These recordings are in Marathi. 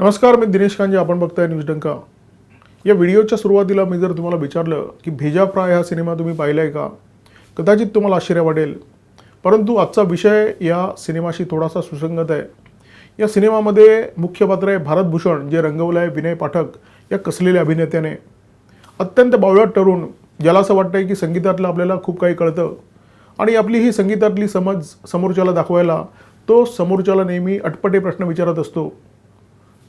नमस्कार मी दिनेश कांजे आपण बघताय न्यूज डंका. या व्हिडिओच्या सुरुवातीला मी जर तुम्हाला विचारलं की भेजा फ्राय हा सिनेमा तुम्ही पाहिला आहे का? कदाचित तुम्हाला आश्चर्य वाटेल. परंतु आजचा विषय या सिनेमाशी थोडासा सुसंगत आहे. या सिनेमामध्ये मुख्य पात्र आहे भारत भूषण जे रंगवलं आहे विनय पाठक या कसलेल्या अभिनेत्याने. अत्यंत बावळट तरुण ज्याला असं वाटतंय की संगीतातलं आपल्याला खूप काही कळतं. आणि आपली ही संगीतातली समज समोरच्याला दाखवायला तो समोरच्याला नेहमी अटपटे प्रश्न विचारत असतो.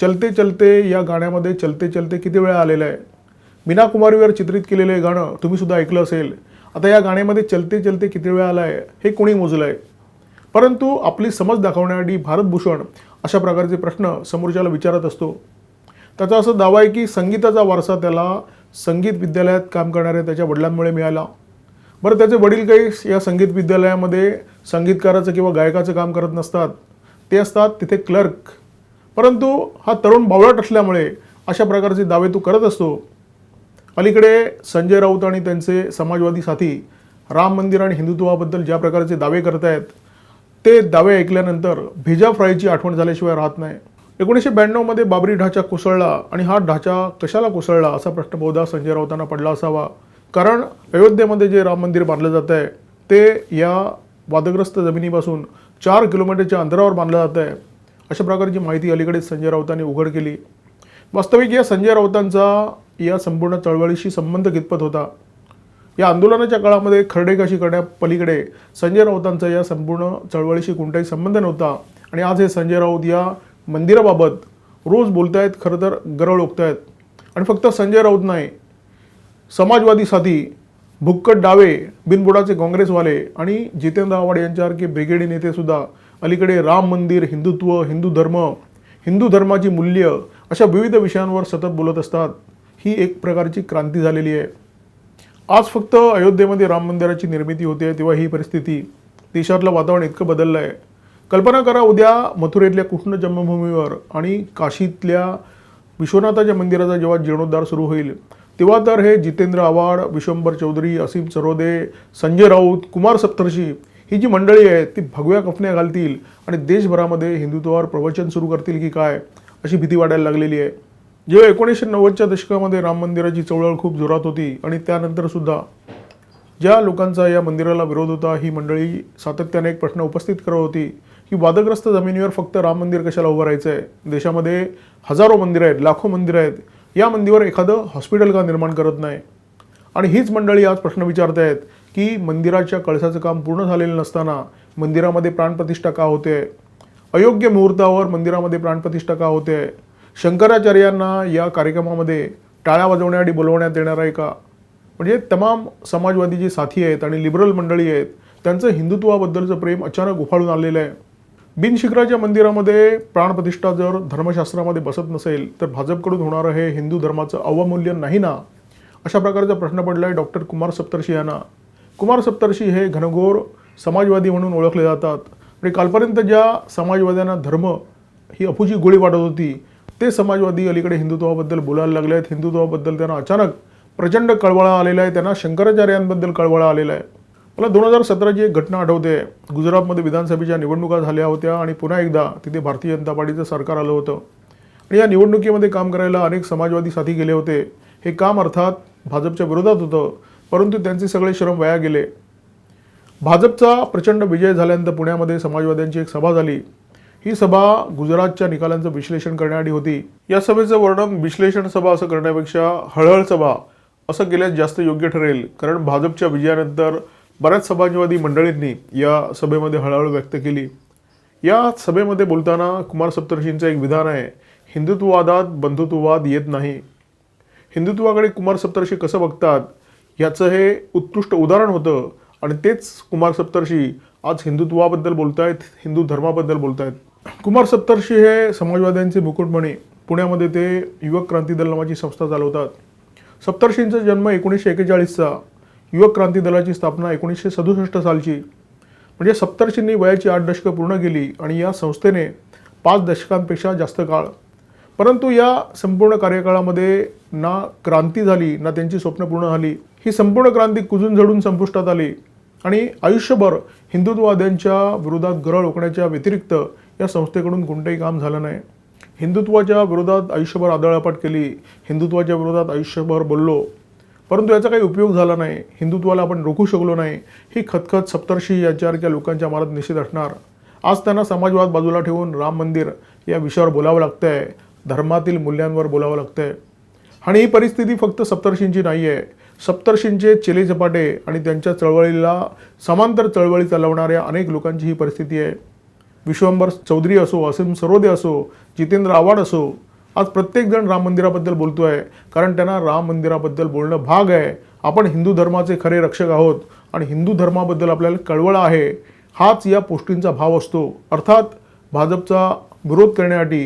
चलते चलते या गाण्यामध्ये चलते चलते किती वेळा आलेलं आहे? मीना कुमारीवर चित्रित केलेलं हे गाणं तुम्ही सुद्धा ऐकलं असेल. आता या गाण्यामध्ये चलते चलते किती वेळा आलं आहे हे कोणी मोजलं आहे परंतु आपली समज दाखवण्यासाठी भारतभूषण अशा प्रकारचे प्रश्न समोरच्याला विचारत असतो. त्याचा असं दावा आहे की संगीताचा वारसा त्याला संगीत विद्यालयात काम करणाऱ्या त्याच्या वडिलांमुळे मिळाला. बरं त्याचे वडील काही या संगीत विद्यालयामध्ये संगीतकाराचं किंवा गायकाचं काम करत नसतात. ते असतात तिथे क्लर्क. परंतु हा तरुण भावळट असल्यामुळे अशा प्रकारचे दावे तो करत असतो. अलीकडे संजय राऊत आणि त्यांचे समाजवादी साथी राम मंदिर आणि हिंदुत्वाबद्दल ज्या प्रकारचे दावे करत आहेत ते दावे ऐकल्यानंतर भेजा फ्रायची आठवण झाल्याशिवाय राहत नाही. एकोणीसशे ब्याण्णवमध्ये बाबरी ढाचा कोसळला आणि हा ढाचा कशाला कोसळला असा प्रश्न बहुधा संजय राऊतांना पडला असावा. कारण अयोध्येमध्ये जे राम मंदिर बांधलं जात आहे ते या वादग्रस्त जमिनीपासून चार किलोमीटरच्या अंतरावर बांधलं जात आहे अशा प्रकारची माहिती अलीकडे संजय राऊतांनी उघड केली. वास्तविक या संजय राऊतांचा या संपूर्ण चळवळीशी संबंध कितपत होता? या आंदोलनाच्या काळामध्ये खरडेकाशी करण्यापलीकडे संजय राऊतांचा या संपूर्ण चळवळीशी कोणताही संबंध नव्हता. आणि आज हे संजय राऊत या मंदिराबाबत रोज बोलतायत खरं तर गरळ ओकतायत. आणि फक्त संजय राऊत नाही समाजवादी साथी भुक्कट डावे बिनबुडाचे काँग्रेसवाले आणि जितेंद्र आव्हाड यांच्यासारखे ब्रिगेडी नेतेसुद्धा अलीकडे राम मंदिर हिंदुत्व हिंदू धर्म हिंदू धर्माची मूल्य अशा विविध विषयांवर सतत बोलत असतात. ही एक प्रकारची क्रांती झालेली आहे. आज फक्त अयोध्येमध्ये राम मंदिराची निर्मिती होते तेव्हा ही परिस्थिती देशातलं वातावरण इतकं बदललं आहे कल्पना करा उद्या मथुरेतल्या कृष्ण जन्मभूमीवर आणि काशीतल्या विश्वनाथाच्या मंदिराचा जेव्हा जीर्णोद्धार सुरू होईल तेव्हा तर हे जितेंद्र आव्हाड विश्वंभर चौधरी असीम सरोदे संजय राऊत कुमार सप्तर्षी ही जी मंडळी आहे ती भगव्या कफन्या घालतील आणि देशभरामध्ये हिंदुत्वावर प्रवचन सुरू करतील की काय अशी भीती वाढायला लागलेली आहे. जेव्हा एकोणीसशे नव्वदच्या दशकामध्ये राम मंदिराची चळवळ खूप जोरात होती आणि त्यानंतर सुद्धा ज्या लोकांचा या मंदिराला विरोध होता ही मंडळी सातत्याने एक प्रश्न उपस्थित करत होती की वादग्रस्त जमिनीवर फक्त राम मंदिर कशाला उभं राहायचं आहे देशामध्ये हजारो मंदिरं आहेत लाखो मंदिरं आहेत. या मंदिरावर एखादं हॉस्पिटल का निर्माण करत नाही? आणि हीच मंडळी आज प्रश्न विचारत आहेत की मंदिराच्या कळसाचं काम पूर्ण झालेलं नसताना मंदिरामध्ये प्राणप्रतिष्ठा का होते. अयोग्य मुहूर्तावर मंदिरामध्ये प्राणप्रतिष्ठा का होते. शंकराचार्यांना या कार्यक्रमामध्ये टाळ्या वाजवण्यासाठी बोलवण्यात येणार आहे का? म्हणजे तमाम समाजवादी जी साथी आहेत आणि लिबरल मंडळी आहेत त्यांचं हिंदुत्वाबद्दलचं प्रेम अचानक उफाळून आलेलं आहे. बिनशिखराच्या मंदिरामध्ये प्राणप्रतिष्ठा जर धर्मशास्त्रामध्ये बसत नसेल तर भाजपकडून होणारं हे हिंदू धर्माचं अवमूल्यन नाही ना? अशा प्रकारचा प्रश्न पडला आहे डॉक्टर कुमार सप्तर्षी यांना. कुमार सप्तर्षी हे घनघोर समाजवादी म्हणून ओळखले जातात. आणि कालपर्यंत ज्या समाजवाद्यांना धर्म ही अफूची गोळी वाटत होती ते समाजवादी अलीकडे हिंदुत्वाबद्दल बोलायला लागले आहेत. हिंदुत्वाबद्दल त्यांना अचानक प्रचंड कळवळा आलेला आहे. त्यांना शंकराचार्यांबद्दल कळवळा आलेला आहे. मला दोन हजार सतराची एक घटना आठवते. गुजरातमध्ये विधानसभेच्या निवडणुका झाल्या होत्या आणि पुन्हा एकदा तिथे भारतीय जनता पार्टीचं सरकार आलं होतं. आणि या निवडणुकीमध्ये काम करायला अनेक समाजवादी साथी गेले होते. हे काम अर्थात भाजपच्या विरोधात होतं. परंतु त्यांचे सगळे श्रम वाया गेले. भाजपचा प्रचंड विजय झाल्यानंतर पुण्यामध्ये समाजवाद्यांची एक सभा झाली. ही सभा गुजरातच्या निकालांचं विश्लेषण करण्यासाठी होती. या सभेचं वर्णन विश्लेषण सभा असं करण्यापेक्षा हळहळ सभा असं केल्यास जास्त योग्य ठरेल कारण भाजपच्या विजयानंतर बऱ्याच समाजवादी मंडळींनी या सभेमध्ये हळहळ व्यक्त केली. या सभेमध्ये बोलताना कुमार सप्तर्षींचं एक विधान आहे हिंदुत्ववादात बंधुत्ववाद येत नाही. हिंदुत्वाकडे कुमार सप्तर्षी कसं बघतात? याचं हे उत्कृष्ट उदाहरण होतं. आणि तेच कुमार सप्तर्षी आज हिंदुत्वाबद्दल बोलतायत हिंदू धर्माबद्दल बोलतायत. कुमार सप्तर्षी हे समाजवाद्यांचे मुकुटमणी. पुण्यामध्ये ते युवक क्रांती दल नावाची संस्था चालवतात. सप्तर्षींचा जन्म एकोणीसशे एकेचाळीसचा. युवक क्रांती दलाची स्थापना एकोणीसशे सदुसष्ट सालची. म्हणजे सप्तर्षींनी वयाची आठ दशकं पूर्ण केली आणि या संस्थेने पाच दशकांपेक्षा जास्त काळ. परंतु या संपूर्ण कार्यकाळामध्ये ना क्रांती झाली ना त्यांची स्वप्न पूर्ण झाली. ही संपूर्ण क्रांती कुजून झडून संपुष्टात आली. आणि आयुष्यभर हिंदुत्ववाद्यांच्या विरोधात गरळ ओकण्याच्या व्यतिरिक्त या संस्थेकडून कोणतंही काम झालं नाही. हिंदुत्वाच्या विरोधात आयुष्यभर आदळापाट केली हिंदुत्वाच्या विरोधात आयुष्यभर बोललो. परंतु याचा काही उपयोग झाला नाही. हिंदुत्वाला आपण रोखू शकलो नाही. ही खतखत सप्तर्षी याच्यासारख्या लोकांच्या मनात निश्चित असणार. आज त्यांना समाजवाद बाजूला ठेवून राम मंदिर या विषयावर बोलावं लागतं आहे धर्मातील मूल्यांवर बोलावं लागतं आहे आणि ही परिस्थिती फक्त सप्तर्षींची नाही आहे सप्तर्षींचे चेले झपाटे आणि त्यांच्या चळवळीला समांतर चळवळी चालवणाऱ्या अनेक लोकांची ही परिस्थिती आहे. विश्वंभर चौधरी असो असीम सरोदे असो जितेंद्र आव्हाड असो आज प्रत्येकजण राम मंदिराबद्दल बोलतो आहे कारण त्यांना राम मंदिराबद्दल बोलणं भाग आहे. आपण हिंदू धर्माचे खरे रक्षक आहोत आणि हिंदू धर्माबद्दल आपल्याला कळवळ आहे. हाच या पोष्टींचा भाव असतो. अर्थात भाजपचा विरोध करण्यासाठी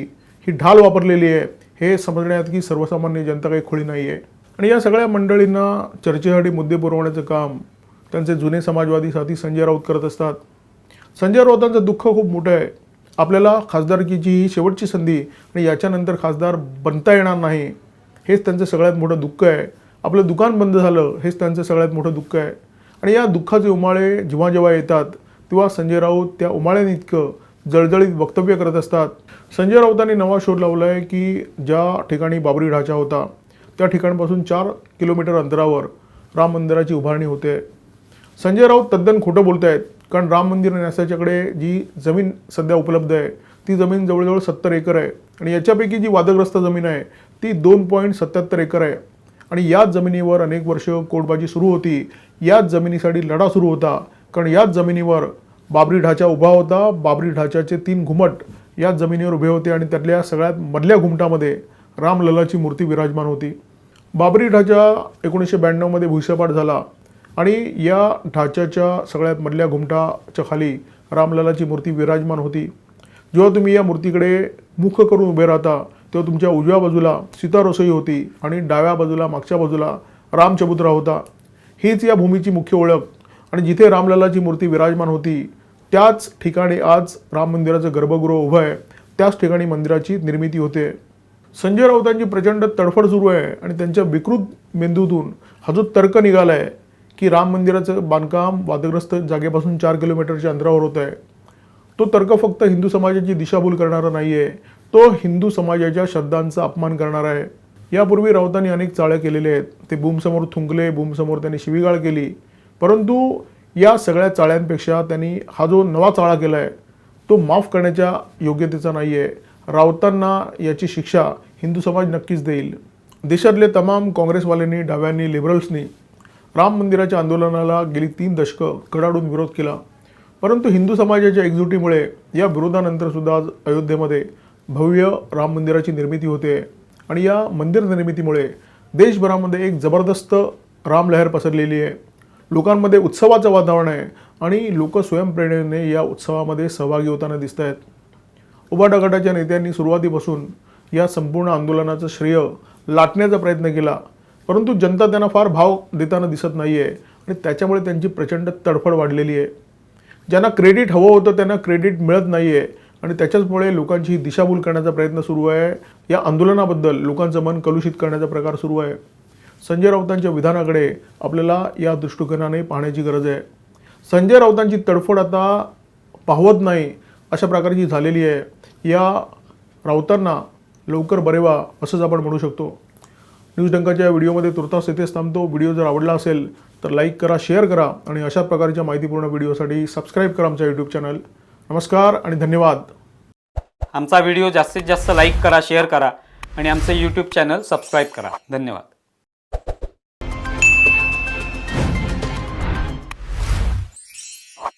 ही ढाल वापरलेली आहे. हे समजण्यात की सर्वसामान्य जनता काही खोळी नाही आहे आणि या सगळ्या मंडळींना चर्चेसाठी मुद्दे पुरवण्याचं काम त्यांचे जुने समाजवादी साथी संजय राऊत करत असतात. संजय राऊतांचं दुःख खूप मोठं आहे. आपल्याला खासदारकीची ही शेवटची संधी आणि याच्यानंतर खासदार बनता येणार नाही हेच त्यांचं सगळ्यात मोठं दुःख आहे. आपलं दुकान बंद झालं हेच त्यांचं सगळ्यात मोठं दुःख आहे. आणि या दुःखाचे उमाळे जेव्हा जेव्हा येतात तेव्हा संजय राऊत त्या उमाळ्याने इतकं जळजळीत वक्तव्य करत असतात. संजय राऊतांनी नवा शोध लावला आहे की ज्या ठिकाणी बाबरी ढाचा होता त्या ठिकाणापासून चार किलोमीटर अंतरावर राम मंदिराची उभारणी होते. संजय राऊत तद्दन खोटं बोलत आहेत कारण राम मंदिर न्यासाच्याकडे जी जमीन सध्या उपलब्ध आहे ती जमीन जवळजवळ सत्तर एकर आहे. आणि याच्यापैकी जी वादग्रस्त जमीन आहे ती दोन पॉईंट सत्याहत्तर एकर आहे. आणि याच जमिनीवर अनेक वर्ष कोटबाजी सुरू होती. याच जमिनीसाठी लढा सुरू होता. कारण याच जमिनीवर बाबरी ढाचा उभा होता. बाबरी ढाच्याचे तीन घुमट याच जमिनीवर उभे होते आणि त्यातल्या सगळ्यात मधल्या घुमटामध्ये रामललाची मूर्ती विराजमान होती. बाबरी ढाचा एकोणीसशे ब्याण्णवमध्ये भुईसपाट झाला आणि या ढाच्याच्या सगळ्यात मधल्या घुमटाच्या खाली रामललाची मूर्ती विराजमान होती. जेव्हा तुम्ही या मूर्तीकडे मुख करून उभे राहता तेव्हा तुमच्या उजव्या बाजूला सीता रसोई होती आणि डाव्या बाजूला मागच्या बाजूला रामचबुत्रा होता. हीच या भूमीची मुख्य ओळख आणि जिथे रामललाची मूर्ती विराजमान होती त्याच ठिकाणी आज राम मंदिराचं गर्भगृह उभं आहे. त्याच ठिकाणी मंदिराची निर्मिती होते. संजय राऊतांची प्रचंड तडफड सुरू आहे आणि त्यांच्या विकृत मेंदूतून हा जो तर्क निघाला आहे की राम मंदिराचं बांधकाम वादग्रस्त जागेपासून चार किलोमीटरच्या अंतरावर होत आहे तो तर्क फक्त हिंदू समाजाची दिशाभूल करणारा नाही आहे तो हिंदू समाजाच्या श्रद्धांचा अपमान करणारा आहे. यापूर्वी राऊतांनी अनेक चाळ्या केलेल्या आहेत. ते बूमसमोर थुंकले बूमसमोर त्यांनी शिवीगाळ केली. परंतु या सगळ्या चाळ्यांपेक्षा त्यांनी हा जो नवा चाळा केला आहे तो माफ करण्याच्या योग्यतेचा नाही आहे राऊतांना याची शिक्षा हिंदू समाज नक्कीच देईल. देशातले तमाम काँग्रेसवाल्यांनी डाव्यांनी लिबरल्सनी राम मंदिराच्या आंदोलनाला गेली तीन दशकं कडाडून विरोध केला. परंतु हिंदू समाजाच्या एकजुटीमुळे या विरोधानंतरसुद्धा आज अयोध्येमध्ये भव्य राम मंदिराची निर्मिती होते आणि या मंदिर निर्मितीमुळे देशभरामध्ये एक जबरदस्त रामलहर पसरलेली आहे. लोकांमध्ये उत्सवाचं वातावरण आहे आणि लोक स्वयंप्रेरणेने या उत्सवामध्ये सहभागी होताना दिसत आहेत उभाटा गटाच्या नेत्यांनी सुरुवातीपासून या संपूर्ण आंदोलनाचं श्रेय लाटण्याचा प्रयत्न केला. परंतु जनता त्यांना फार भाव देताना दिसत नाही आहे आणि त्याच्यामुळे त्यांची प्रचंड तडफड वाढलेली आहे. ज्यांना क्रेडिट हवं होतं त्यांना क्रेडिट मिळत नाही आहे आणि त्याच्याचमुळे लोकांची दिशाभूल करण्याचा प्रयत्न सुरू आहे. या आंदोलनाबद्दल लोकांचं मन कलुषित करण्याचा प्रकार सुरू आहे. संजय राऊतांच्या विधानाकडे आपल्याला या दृष्टिकोनाने पाहण्याची गरज आहे. संजय राऊतांची तडफड आता पाहवत नाही. अशा प्रकारची झालेली आहे या राऊतांना लवकर बरे व्हा असंच आपण म्हणू शकतो. न्यूज डंकाच्या व्हिडिओमध्ये तुर्तास येथेच थांबतो. व्हिडिओ जर आवडला असेल तर लाईक करा शेअर करा आणि अशा प्रकारच्या माहितीपूर्ण व्हिडिओसाठी सबस्क्राईब करा आमच्या यूट्यूब चॅनल. नमस्कार आणि धन्यवाद. आमचा व्हिडिओ जास्तीत जास्त लाईक करा शेअर करा आणि आमचं यूट्यूब चॅनल सबस्क्राईब करा. धन्यवाद.